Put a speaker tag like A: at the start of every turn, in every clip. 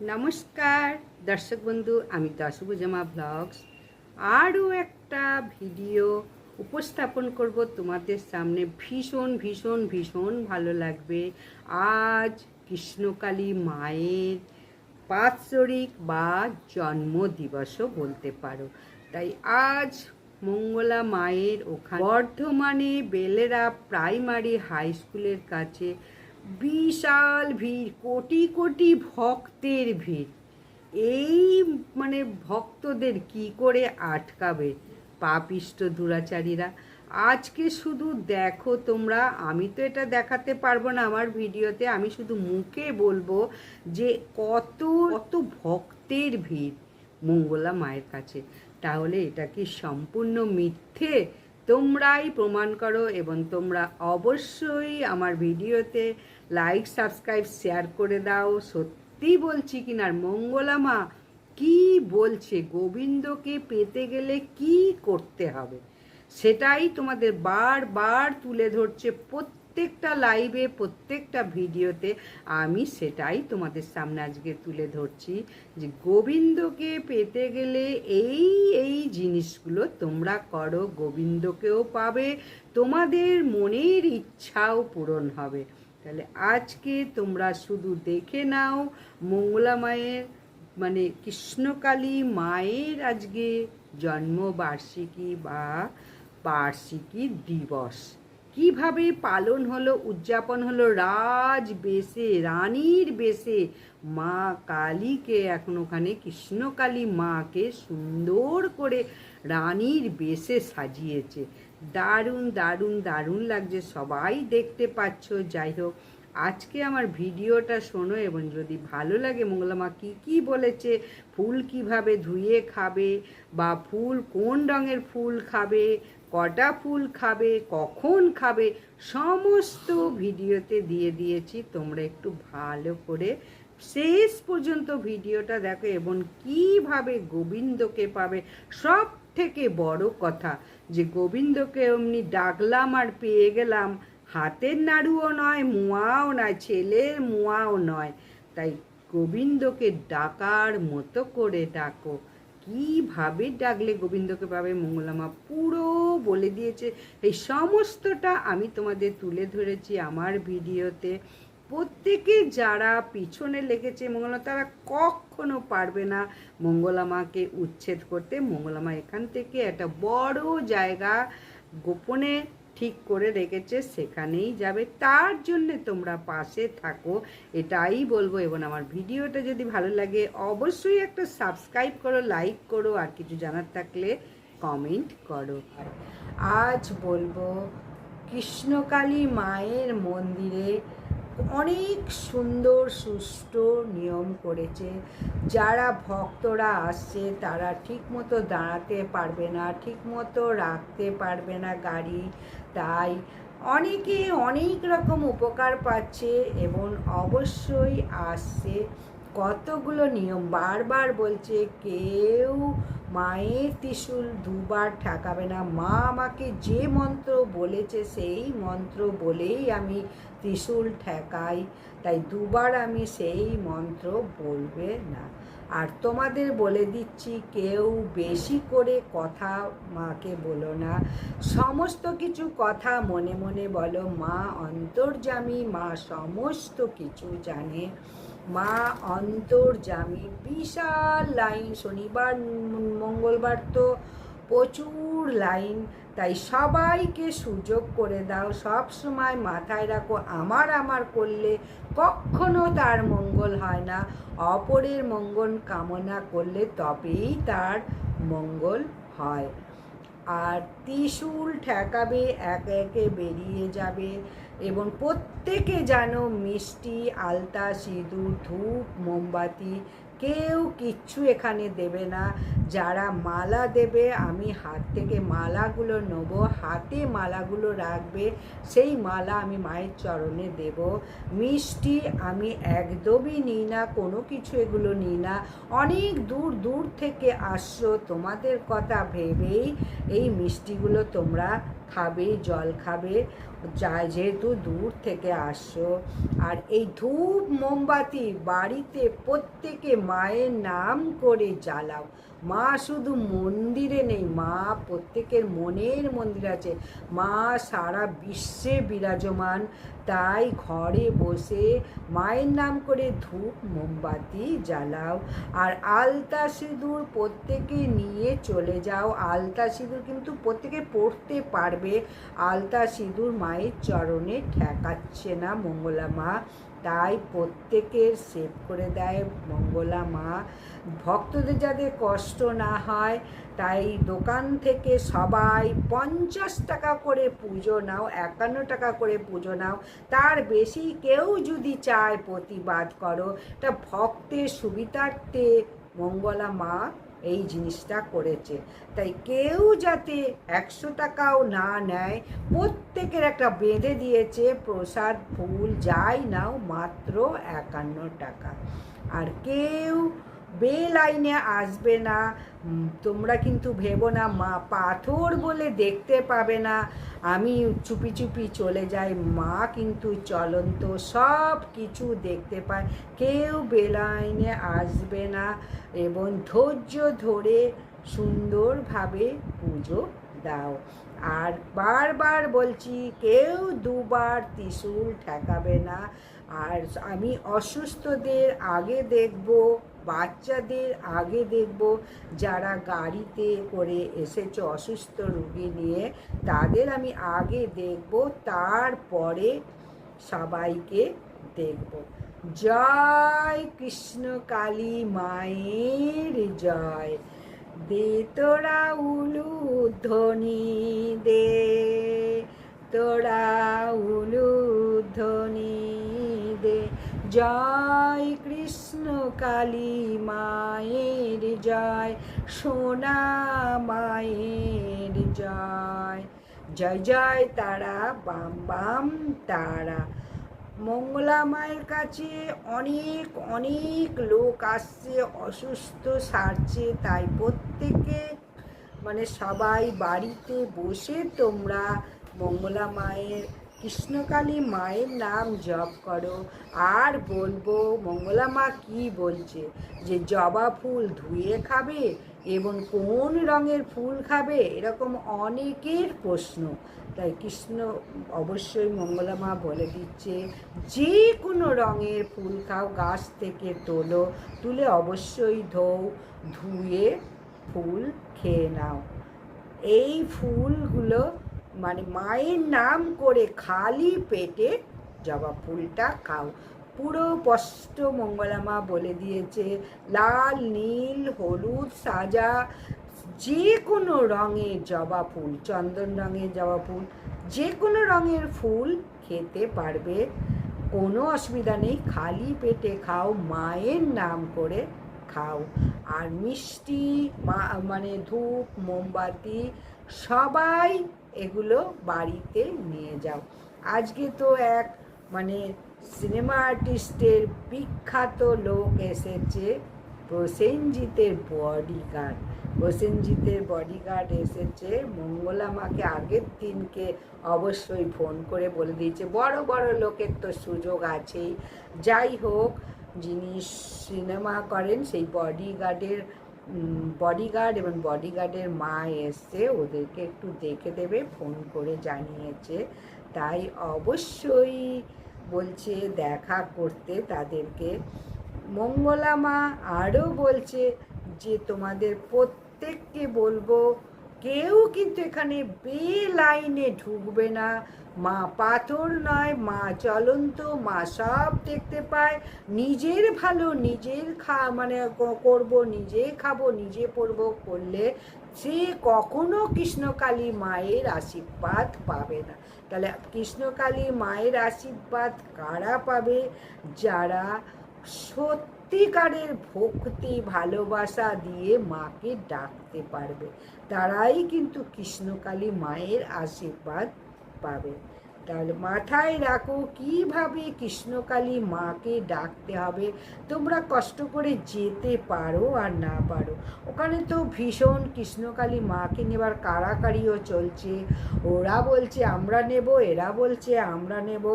A: নমস্কার, দর্শক বন্ধু, আমি দশভুজামা ব্লগস। আরও একটা ভিডিও উপস্থাপন করব তোমাদের সামনে। ভীষণ ভীষণ ভীষণ ভালো লাগবে। আজ কৃষ্ণকালী মায়ের বাৎসরিক বা জন্মদিবসও বলতে পারো। তাই আজ মঙ্গলা মায়ের ওখানে বর্ধমানে বেলেরা প্রাইমারি হাই স্কুলের কাছে বিশাল ভিড়, কোটি কোটি ভক্তের ভিড়। এই মানে ভক্তদের কি করে আটকাবে পাপিষ্ট দুরাচারীরা? আজকে শুধু দেখো তোমরা, আমি তো এটা দেখাতে পারব না আমার ভিডিওতে, আমি শুধু মুখে বলব যে কত কত ভক্তের ভিড় মঙ্গলা মায়ের কাছে। তাহলে এটা কি সম্পূর্ণ মিথ্যে? তোমরাই প্রমাণ করো এবং তোমরা অবশ্যই আমার ভিডিওতে লাইক সাবস্ক্রাইব শেয়ার করে দাও। সত্যি বলছি কিনা, আর মঙ্গলা মা কি বলছে? গোবিন্দকে পেতে গেলে কি করতে হবে? সেটাই তোমাদের বারবার তুলে ধরছে প্রত্যেকটা লাইভে প্রত্যেকটা ভিডিওতে আমি সেটাই তোমাদের সামনে আজকে তুলে ধরছি যে গোবিন্দকে পেতে গেলে এই এই জিনিসগুলো তোমরা করো, গোবিন্দকেও পাবে। তোমাদের মনের ইচ্ছাও পূরণ হবে। তাহলে আজকে তোমরা শুধু দেখে নাও মঙ্গলা মায়ের মানে কৃষ্ণকালী মায়ের আজকে জন্মবার্ষিকী বা বার্ষিকী দিবস। কীভাবে পালন হলো, উদযাপন হলো, রাজ বেশে, রানীর বেশে মা কালীকে, এখন ওখানে কৃষ্ণকালী মাকে সুন্দর করে রানীর বেশে সাজিয়েছে। দারুণ দারুণ দারুণ লাগছে। সবাই দেখতে পাচ্ছ। যাই হোক, আজকে আমার ভিডিওটা শোনো এবং যদি ভালো লাগে মঙ্গলামা কি কি বলেছে, ফুল কীভাবে ধুয়ে খাবে বা ফুল কোন রঙের ফুল খাবে, কটা ফুল খাবে, কখন খাবে, সমস্ত ভিডিওতে দিয়ে দিয়েছি। তোমরা একটু ভালো করে শেষ পর্যন্ত ভিডিওটা দেখো এবং কীভাবে গোবিন্দকে পাবে, সব থেকে বড় কথা যে গোবিন্দকে এমনি ডাকলাম আর পেয়ে গেলাম। হাতের নাড়ুও নয়, মুয়াও নয়, ছেলের মুয়াও নয়। তাই গোবিন্দকে ডাকার মতো করে ডাকো। কীভাবে ডাকলে গোবিন্দকে পাবে মঙ্গলামা? পুরো বলে দিয়েছে। এই সমস্তটা আমি তোমাদের তুলে ধরেছি আমার ভিডিওতে। প্রত্যেকে যারা পিছনে লেগেছে মঙ্গলা তারা কখনো পারবে না মঙ্গলামাকে উচ্ছেদ করতে। মঙ্গলামা এখান থেকে একটা বড় জায়গা গোপনে ঠিক করে রেখেছে, সেখানেই যাবে। তার জন্য তোমরা পাশে থাকো, এটাই বলব। এবং আমার ভিডিওটা যদি ভালো লাগে, অবশ্যই একটা সাবস্ক্রাইব করো, লাইক করো, আর কিছু জানার থাকলে কমেন্ট করো। আজ বলব, কৃষ্ণকালী মায়ের মন্দিরে অনেক সুন্দর, সুষ্ঠু নিয়ম করেছে। যারা ভক্তরা আসছে, তারা ঠিকমতো দাঁড়াতে পারবে না, ঠিকমতো রাখতে পারবে না গাড়ি। তাই অনেকে অনেক রকম উপকার পাচ্ছে এবং অবশ্যই আসছে। কতগুলো নিয়ম? বারবার বলছে, কেউ মায়ের ত্রিশূল দুবার ঠেকাবে না। মা আমাকে যে মন্ত্র বলেছে, সেই মন্ত্র বলেই আমি ত্রিশূল ঠেকাই। তাই দুবার আমি সেই মন্ত্র বলবে না। আর তোমাদের বলে দিচ্ছি, কেউ বেশি করে কথা মাকে বলো না। সমস্ত কিছু কথা মনে মনে বলো। মা অন্তর্জামী মা সমস্ত কিছু জানে। মা অন্তর্জামী বিশাল লাইন, শনিবার, মঙ্গলবার তো প্রচুর লাইন। তাই সবাইকে সুযোগ করে দাও, সব সময় মাথায় রাখো, আমার আমার করলে কখনো তার মঙ্গল হয় না। অপরের মঙ্গল কামনা করলে তবেই তার মঙ্গল হয়। আর ত্রিশূল ঠেকাবে, একে একে বেরিয়ে যাবে। এবং প্রত্যেকে যেন মিষ্টি, আলতা, সিঁদুর, ধূপ, মোমবাতি কেউ কিচ্ছু এখানে দেবে না। যারা মালা দেবে, আমি হাত থেকে মালাগুলো নেব, হাতে মালাগুলো রাখবে, সেই মালা আমি মায়ের চরণে দেব। মিষ্টি আমি একদমই নিই না, কোনো কিছু এগুলো নিই না। অনেক দূর দূর থেকে আসছো, তোমাদের কথা ভেবেই এই মিষ্টিগুলো তোমরা খাবে, জল খাবে। যেহেতু দূর থেকে আসছো। আর এই ধূপ মোমবাতি বাড়িতে প্রত্যেকে মায়ের নাম করে জ্বালাও। মা শুধু মন্দিরে নেই, মা প্রত্যেকের মনের মন্দির আছে। মা সারা বিশ্বে বিরাজমান, তাই ঘরে বসে মায়ের নাম করে ধূপ মোমবাতি জ্বালাও। আর আলতা সিঁদুর প্রত্যেকে নিয়ে চলে যাও। আলতা সিঁদুর কিন্তু প্রত্যেকে পড়তে পারবে। আলতা সিঁদুর মায়ের চরণে ঠেকাচ্ছে না মঙ্গলা মা। তাই প্রত্যেকের সেভ করে দেয় মঙ্গলা মা। ভক্তদের যাতে কষ্ট না হয়, তাই দোকান থেকে সবাই পঞ্চাশ টাকা করে পুজো নাও, একান্ন টাকা করে পুজো নাও। তার বেশি কেউ যদি চায় প্রতিবাদ করো। তা ভক্তের সুবিধার্থে মঙ্গলা মা এই জিনিসটা করেছে। তাই কেউ যাতে একশো টাকাও না নেয়, প্রত্যেকের একটা বেঁধে দিয়েছে প্রসাদ, ফুল, যাই নাও মাত্র একান্ন টাকা। আর কেউ বে লাইনে আসবে না তোমরা কিন্তু ভেবো না, মা পাথর বলে দেখতে পাবে না। আমি চুপি চুপি চলে যাই, মা কিন্তু চলন্ত, সব কিছু দেখতে পায়। কেউ বেলাইনে আসবে না, এবং ধৈর্য ধরে সুন্দরভাবে পুজো দাও। আর বারবার বলছি, কেউ দুবার ত্রিশূল ঠেকাবে না। আর আমি অসুস্থদের আগে দেখব বাচ্চাদের আগে দেখব যারা গাড়িতে করে এসেছে অসুস্থ রুগী নিয়ে। তাদের আমি আগে দেখব, তারপরে সবাইকে দেখব। জয় কৃষ্ণ কালী মায়ের জয়। দে তোরা উলু ধ্বনি দে। তোরা উলু ধ্বনি দে। জয় কৃষ্ণ কালী মায়ের জয়, সোনা মায়ের জয়। জয় জয় তারা, বাম বাম তারা। মঙ্গলা মায়ের কাছে অনেক অনেক লোক আসছে, অসুস্থ, সারছে, তাই প্রত্যেকে মানে সবাই বাড়িতে বসে তোমরা মঙ্গলা মায়ের কৃষ্ণকালী মায়ের নাম জপ করো। আর বলব, মঙ্গলা মা কী বলছে? যে জবা ফুল ধুয়ে খাবে এবং কোন রঙের ফুল খাবে এরকম অনেকের প্রশ্ন। তাই কৃষ্ণ অবশ্যই মঙ্গলা মা বলে দিচ্ছে, যে কোনো রঙের ফুল খাও, গাছ থেকে তোলো, তুলে অবশ্যই ধোও, ধুয়ে ফুল খেয়ে নাও। এই ফুলগুলো মানে মায়ের নাম করে খালি পেটে জবা ফুলটা খাও। পুরো স্পষ্ট মঙ্গলামা বলে দিয়েছে। লাল, নীল, হলুদ, সাজা যে কোনো রঙের জবা ফুল, চন্দন রঙের জবা ফুল যে কোনো রঙের ফুল খেতে পারবে। কোনো অসুবিধা নেই, খালি পেটে খাও, মায়ের নাম করে খাও। আর মিষ্টি মানে ধূপ, মোমবাতি সবাই এগুলো বাড়িতে নিয়ে যাও। আজকে তো এক মানে সিনেমা আর্টিস্টের বিখ্যাত লোক এসেছে প্রসেনজিতের বডিগার্ড প্রসেনজিতের বডিগার্ড এসেছে, মঙ্গলা মাকে আগের দিনকে অবশ্যই ফোন করে বলে দিয়েছে, বড় বড় লোকের তো সুযোগ আছেই। যাই হোক, যিনি সিনেমা করেন সেই বডিগার্ডের বডিগার্ড এবং বডিগার্ডের মা এসে ওদেরকে একটু দেখে দেবে ফোন করে জানিয়েছে। তাই অবশ্যই বলছে দেখা করতে তাদেরকে। মঙ্গলা মা আরও বলছে যে, তোমাদের প্রত্যেককে বলব কেউ কিন্তু এখানে বে লাইনে ঢুকবে না। মা পাথর নয়, মা চলন্ত, মা সব দেখতে পায়। নিজের ভালো, নিজের খা মানে করব, নিজে খাব, নিজে পড়ব করলে সে কখনো কৃষ্ণকালী মায়ের আশীর্বাদ পাবে না। তাহলে কৃষ্ণকালী মায়ের আশীর্বাদ কারা পাবে? যারা সত্যিকারের ভক্তি ভালোবাসা দিয়ে মাকে ডাকতে পারবে। তারাই কিন্তু কৃষ্ণকালী মায়ের আশীর্বাদ পাবে। তাহলে মাথায় রাখো, কীভাবে কৃষ্ণকালী মাকে ডাকতে হবে? তোমরা কষ্ট করে যেতে পারো আর না পারো। ওখানে তো ভীষণ কৃষ্ণকালী মাকে নেবার কাড়াকাড়িও চলছে। ওরা বলছে, আমরা নেব, এরা বলছে, আমরা নেব।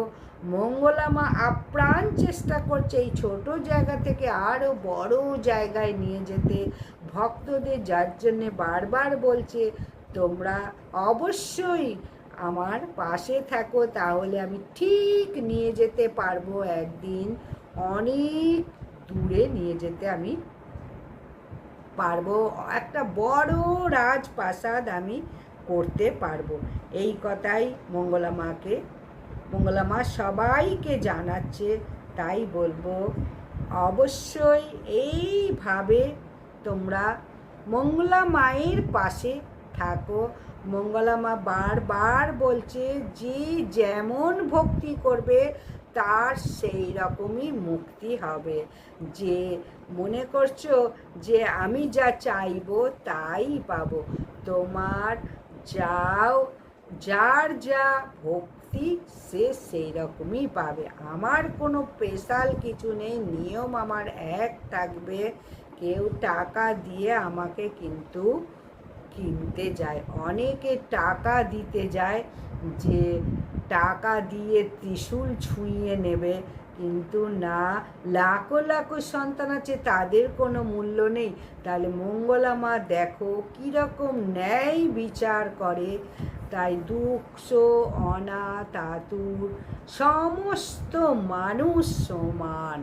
A: মঙ্গলা মা আপ্রাণ চেষ্টা করছে এই ছোট জায়গা থেকে আরও বড় জায়গায় নিয়ে যেতে। ভক্তদের যার জন্যে বারবার বলছে, তোমরা অবশ্যই আমার পাশে থাকো, তাহলে আমি ঠিক নিয়ে যেতে পারব একদিন। অনেক দূরে নিয়ে যেতে আমি পারব। একটা বড় রাজপ্রাসাদ আমি করতে পারব। এই কথাই মঙ্গলা মাকে, মঙ্গলা মা সবাইকে জানাচ্ছে, তাই বলব, অবশ্যই এইভাবে তোমরা মঙ্গলা মায়ের পাশে থাকো। মঙ্গলা মা বারবার বলছে, যে যেমন ভক্তি করবে, তার সেই রকমই মুক্তি হবে। যে মনে করছ যে আমি যা চাইব, তাই পাবো। তোমার যাও, যার যা ভক্তি, সে সেই রকমই পাবে। আমার কোনো স্পেশাল কিছু নেই, নিয়ম আমার এক থাকবে। কেউ টাকা দিয়ে আমাকে কিন্তু কিনতে যায়, অনেকে টাকা দিতে যায় যে টাকা দিয়ে ত্রিশূল ছুঁয়ে নেবে, কিন্তু না, লাখো লাখো সন্তান আছে, তাদের কোনো মূল্য নেই। তাহলে মঙ্গলা মা দেখো কীরকম ন্যায় বিচার করে। তাই দুঃখ, অনাথ, আতুর, সমস্ত মানুষ সমান।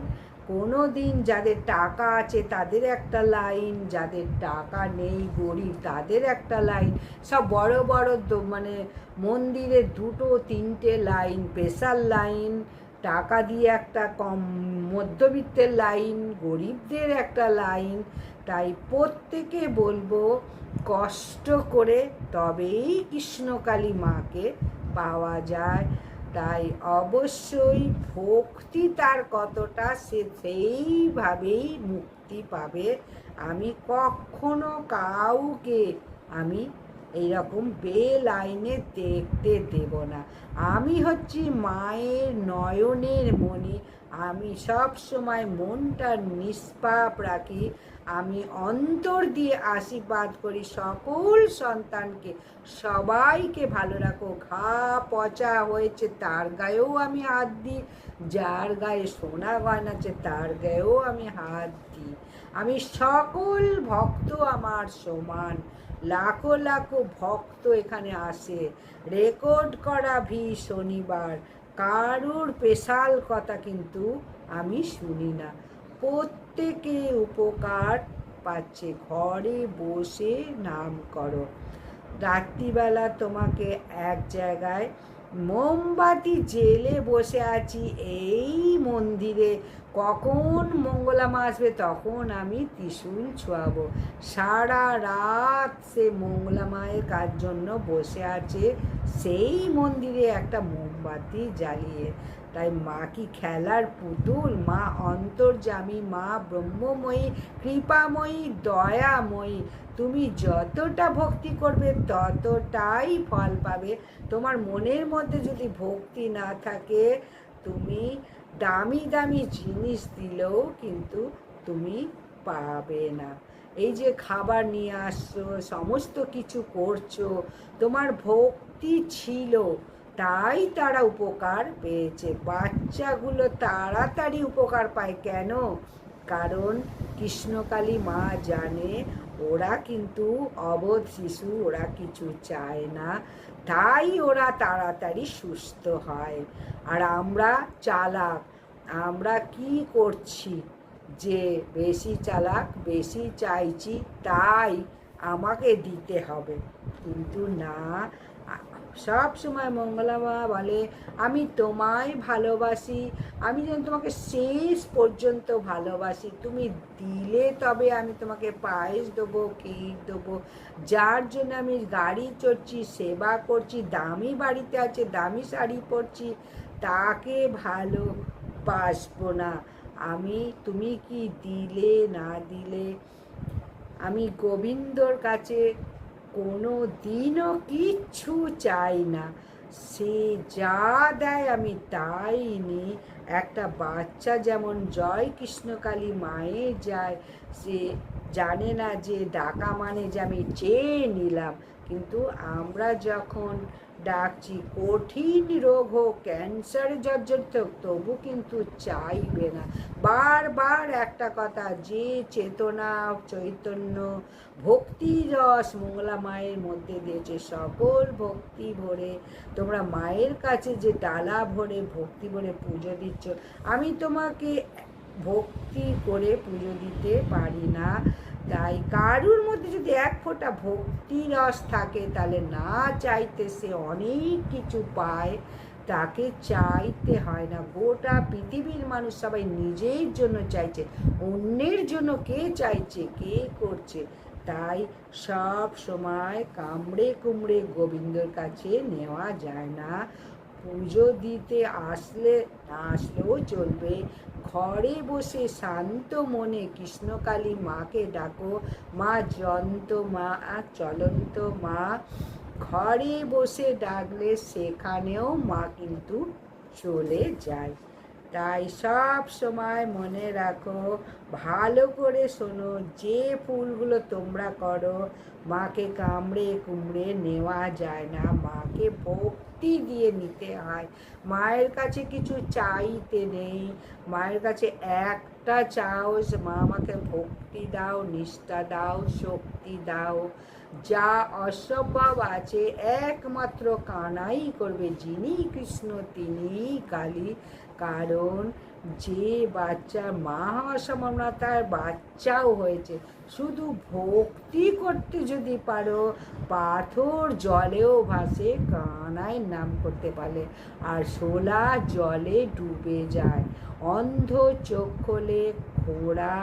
A: কোনো দিন যাদের টাকা আছে তাদের একটা লাইন, যাদের টাকা নেই গরিব তাদের একটা লাইন। সব বড় বড় মানে মন্দিরে দুটো, তিনটে লাইন, স্পেশাল লাইন, টাকা দিয়ে একটা কম, মধ্যবিত্তের লাইন, গরিবদের একটা লাইন। তাই প্রত্যেকে বলব, কষ্ট করে তবেই কৃষ্ণকালী মাকে পাওয়া যায়। তাই অবশ্যই ভক্তি তার কতটা, সে সেইভাবেই মুক্তি পাবে। আমি কখনো কাউকে আমি এইরকম বে লাইনে দেখতে দেব না। আমি হচ্ছি মায়ের নয়নের মণি। আমি সব সময় মনটা নিষ্পাপ রাখি। আমি অন্তর দিয়ে আশীর্বাদ করি সকল সন্তানকে। সবাইকে ভালো রাখো। ঘা পচা হয়েছে, তার গায়েও আমি হাত দিই। যার গায়ে সোনা গয়না আছে তার গায়েও আমি হাত দিই। আমি সকল ভক্ত আমার সমান। লাখো লাখো ভক্ত এখানে আসে। রেকর্ড করা ভি শনিবার। কারুর স্পেশাল কথা কিন্তু আমি শুনি না। প্রত্যেকে উপকার পাচ্ছে। ঘরে বসে নাম করো। রাত্রিবেলা তোমাকে এক জায়গায় মোমবাতি জেলে বসে আছি এই মন্দিরে। কখন মঙ্গলামা আসবে তখন আমি ত্রিশূল ছোঁয়াবো। সারা রাত সে মঙ্গলা মায়ের কাজ জন্য বসে আছে? সেই মন্দিরে একটা মোমবাতি জ্বালিয়ে তাই মা কি খেলার পুতুল? মা অন্তর্জামী মা ব্রহ্মময়ী, কৃপাময়ী, দয়াময়ী। তুমি যতটা ভক্তি করবে, ততটাই ফল পাবে। তোমার মনের মধ্যে যদি ভক্তি না থাকে, তুমি দামি দামি জিনিস দিলেও কিন্তু তুমি পাবে না। এই যে খাবার নিয়ে আসছো, সমস্ত কিছু করছ, তোমার ভক্তি ছিল। তাই তারা উপকার পেয়েছে। বাচ্চাগুলো তাড়াতাড়ি উপকার পায় কেন? কারণ কৃষ্ণকালী মা জানে, ওরা কিন্তু অবোধ শিশু, ওরা কিছু চায় না। তাই ওরা তাড়াতাড়ি সুস্থ হয়। আর আমরা চালাক, আমরা কি করছি? যে বেশি চালাক, বেশি চাইছি, তাই আমাকে দিতে হবে। কিন্তু না সব সময় মঙ্গলামা বলে, আমি তোমায় ভালোবাসি, আমি যেন তোমাকে শেষ পর্যন্ত ভালোবাসি। তুমি দিলে তবে আমি তোমাকে পায়েস দেবো, কেক দেবো। যার জন্য আমি গাড়ি চড়ছি, সেবা করছি, দামি বাড়িতে আছে, দামি শাড়ি পরছি, তাকে ভালো ভালোবাসবো না। আমি, তুমি কি দিলে না দিলে? আমি গোবিন্দর কাছে কোনো দিনও কিচ্ছু চাই না। সে যা দেয় আমি তাই নি। একটা বাচ্চা যেমন জয় কৃষ্ণকালী মায়ে যায়, সে জানে না যে ডাকা মানে যে আমি চেয়ে নিলাম। কিন্তু আমরা যখন ডাকছি, কঠিন রোগ হোক ক্যান্সারে জর্জরিত হোক, তবু কিন্তু চাইবে না। বারবার একটা কথা, যে চেতনা, চৈতন্য ভক্তি রস মঙ্গলা মায়ের মধ্যে দিয়েছে, সকল ভক্তি ভরে, তোমরা মায়ের কাছে যে ডালা ভরে ভক্তি ভরে পুজো দিচ্ছ, আমি তোমাকে ভক্তি করে পুজো দিতে পারি না। তাই কারুর মধ্যে যদি এক ফোঁটা ভক্তি রস থাকে, তাহলে না চাইতে সে অনেক কিছু পায়। তাকে চাইতে হয় না। গোটা পৃথিবীর মানুষ সবাই নিজের জন্য চাইছে, অন্যের জন্য কে চাইছে, কে করছে? তাই সব সময় কামড়ে কুমড়ে গোবিন্দর কাছে নেওয়া যায় না। পুজো দিতে আসলে না আসলেও চলবে। ঘরে বসে শান্ত মনে কৃষ্ণকালী মাকে ডাকো, মা জন্ত মা আর চলন্ত মা। ঘরে বসে ডাকলে সেখানেও মা কিন্তু চলে যায়। তাই সব সময় মনে রাখো, ভালো করে শোনো, যে ফুলগুলো তোমরা করো, মাকে কামড়ে কুমড়ে নেওয়া যায় না। মাকে ভক্তি দিয়ে নিতে হয়। মায়ের কাছে কিছু চাইতে নেই। মায়ের কাছে একটা চাও মা আমাকে ভক্তি দাও, নিষ্ঠা দাও, শক্তি দাও। যা অসম্ভব আছে, একমাত্র কানাই করবে, যিনি কৃষ্ণ তিনি কালী। কারণ যে বাচ্চা মা হওয়ার সম্ভাবনা তার বাচ্চাও হয়েছে, শুধু ভক্তি করতে যদি পারো, পাথর জলেও ভাসে, কানায় নাম করতে পারলে। আর শোলা জলে ডুবে যায়, অন্ধ চোখ খোলে, ঘোড়া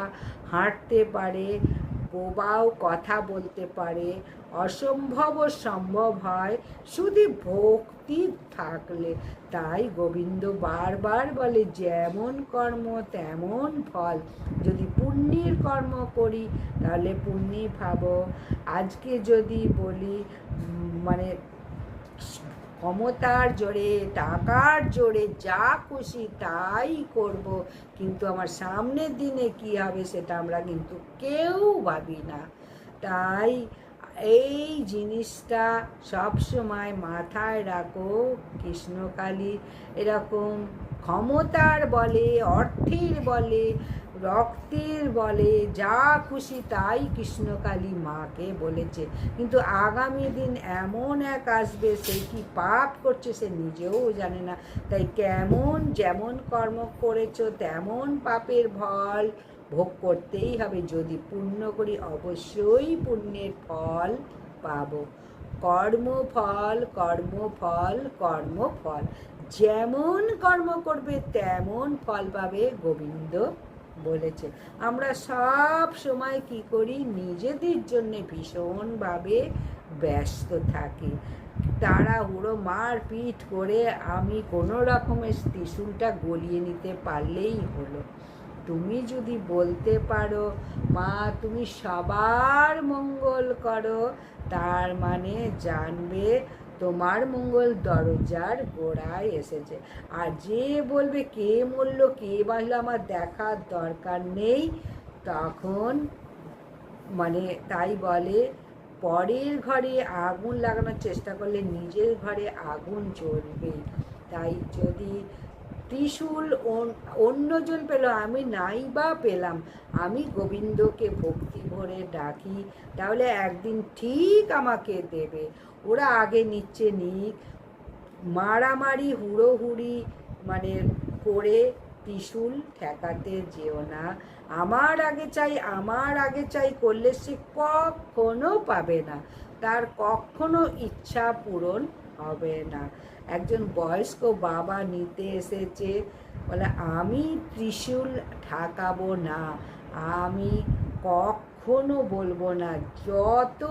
A: হাঁটতে পারে বোবাও কথা বলতে পারে, অসম্ভব সম্ভব হয় শুধু ভক্তি থাকলে। তাই গোবিন্দ বারবার বলে, যেমন কর্ম, তেমন ফল। যদি পুণ্যের কর্ম করি, তাহলে পুণ্যি ভাব আজকে যদি বলি মানে ক্ষমতার জোরে, টাকার জোরে যা খুশি তাই করব। কিন্তু আমার সামনের দিনে কি হবে সেটা আমরা কিন্তু কেউ ভাবি না। তাই এই জিনিসটা সব সময় মাথায় রাখো, কৃষ্ণকালী এরকম ক্ষমতার বলে, অর্থের বলে রক্তের বলে, যা খুশি তাই কৃষ্ণকালী মাকে বলেছে। কিন্তু আগামী দিন এমন এক আসবে, সে কি পাপ করছে সে নিজেও জানে না। তাই কেমন যেমন কর্ম করেছ, তেমন পাপের ফল ভোগ করতেই হবে। যদি পুণ্য করি, অবশ্যই পুণ্যের ফল পাব। কর্মফল কর্মফল কর্মফল। যেমন কর্ম করবে, তেমন ফল পাবে গোবিন্দ বলেছে। আমরা সব সময় কি করি? নিজেদের জন্য ভীষণভাবে ব্যস্ত থাকি। তারা হুড়ো মার পিঠ করে আমি কোনো রকমের ত্রিশুলটা গলিয়ে নিতে পারলেই হলো। তুমি যদি বলতে পারো, মা, তুমি সবার মঙ্গল করো তার মানে জানবে তোমার মঙ্গল দরজার গোড়ায় এসেছে। আর যে বলবে কে মরলো কে বাঁচলো আমার দেখার দরকার নেই। তখন মানে তাই বলে, পরের ঘরে আগুন লাগানোর চেষ্টা করলে নিজের ঘরে আগুন জ্বলবে। তাই যদি ত্রিশূল অন্যজন পেল, আমি নাই বা পেলাম। আমি গোবিন্দকে ভক্তি ভরে ডাকি, তাহলে একদিন ঠিক আমাকে দেবে। ওরা আগে নিচ্ছে, নিক। মারামারি, হুড়োহুড়ি মানে করে ত্রিশূল ঠেকাতে যেও না। আমার আগে চাই, আমার আগে চাই করলে সে কখনো পাবে না। তার কখনো ইচ্ছা পূরণ হবে না। একজন বয়স্ক বাবা নিতে এসেছে, বলে, আমি ত্রিশূল ঠাকাবো না। আমি কখনো বলব না। যত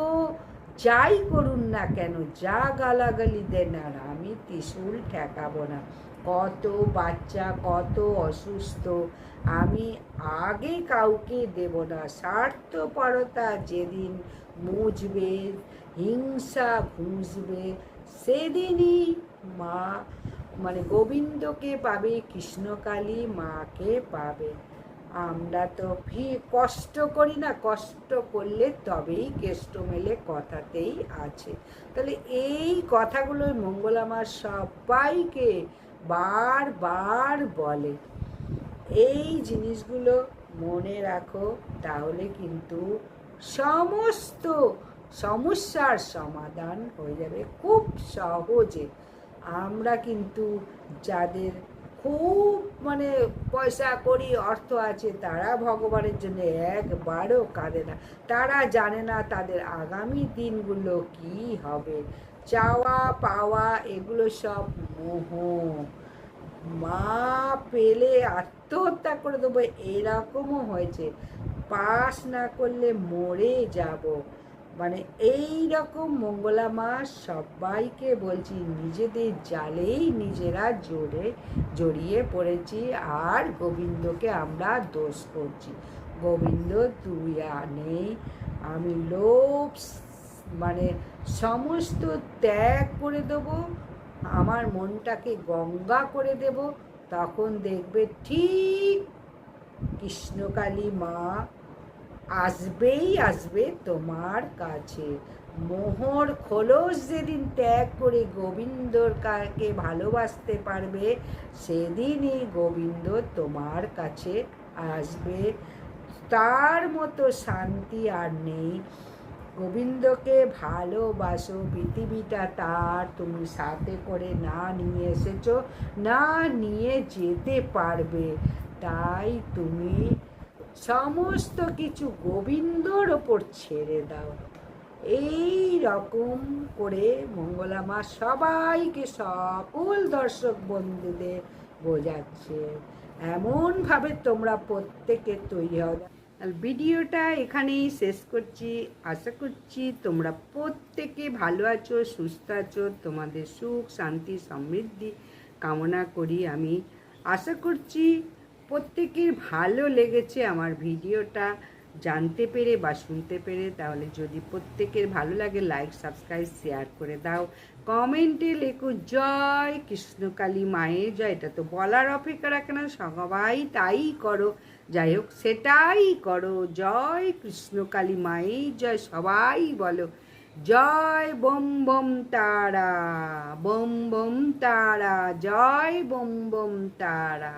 A: যাই করুন না কেন, যা গালাগালি দেন আর আমি ত্রিশুল ঠেকাবো না। কত বাচ্চা, কত অসুস্থ, আমি আগে কাউকে দেব না। স্বার্থপরতা যেদিন মুজবে হিংসা ঘুষবে, সেদিনই মা মানে গোবিন্দকে পাবে, কৃষ্ণকালী মাকে পাবে। আমরা তো ভি, কষ্ট করি না, কষ্ট করলে তবেই কেষ্ট মেলে কথাতেই আছে। তাহলে এই কথাগুলো মঙ্গলামার সবাইকে বারবার বলে। এই জিনিসগুলো মনে রাখো, তাহলে কিন্তু সমস্ত সমস্যার সমাধান হয়ে যাবে খুব সহজে। আমরা কিন্তু যাদের খুব মানে পয়সা করি অর্থ আছে, তারা ভগবানের জন্য একবারও কাঁদে না। তারা জানে না তাদের আগামী দিনগুলো কি হবে। চাওয়া, পাওয়া এগুলো সব মোহ। মা পেলে আত্মহত্যা করে দেবো, এরকমও হয়েছে। পাস না করলে মরে যাব। মানে এই রকম মঙ্গলা মা সবাইকে বলছি, নিজেদের জালেই নিজেরা জোরে জড়িয়ে পড়েছি আর গোবিন্দকে আমরা দোষ করছি। গোবিন্দ, তুই আর নেই। আমি লোভ মানে সমস্ত ত্যাগ করে দেবো, আমার মনটাকে গঙ্গা করে দেব। তখন দেখবে ঠিক কৃষ্ণকালী মা আসবেই আসবে তোমার কাছে। মোহর খোলস যেদিন ত্যাগ করে গোবিন্দর কাকে ভালোবাসতে পারবে, সেদিনই গোবিন্দ তোমার কাছে আসবে। তার মতো শান্তি আর নেই। গোবিন্দকে ভালোবাসো, পৃথিবীটা তার। তুমি সাথে করে না নিয়ে এসেছ, না নিয়ে যেতে পারবে। তাই তুমি সমস্ত কিছু গোবিন্দর ওপর ছেড়ে দাও। এই রকম করে মঙ্গলামা সবাইকে সকল দর্শক বন্ধুদের বোঝাচ্ছে। এমনভাবে তোমরা প্রত্যেকে তৈরি হও। ভিডিওটা এখানেই শেষ করছি। আশা করছি তোমরা প্রত্যেকে ভালো আছো, সুস্থ আছো। তোমাদের সুখ, শান্তি, সমৃদ্ধি কামনা করি আমি। আশা করছি প্রত্যেকের ভালো লেগেছে আমার ভিডিওটা। জানতে পেরে বা শুনতে পেরে, তাহলে যদি প্রত্যেকের ভালো লাগে লাইক সাবস্ক্রাইব শেয়ার করে দাও। কমেন্টে লেখো, জয় কৃষ্ণকালী মায়ের জয়। এটা তো বলার অপেক্ষা রাখে না, সবাই তাই করো। যাই হোক, সেটাই করো। জয় কৃষ্ণকালী মায়ের জয়। সবাই বলো, জয় বম বম তারা, বম বম তারা, জয় বম বম তারা।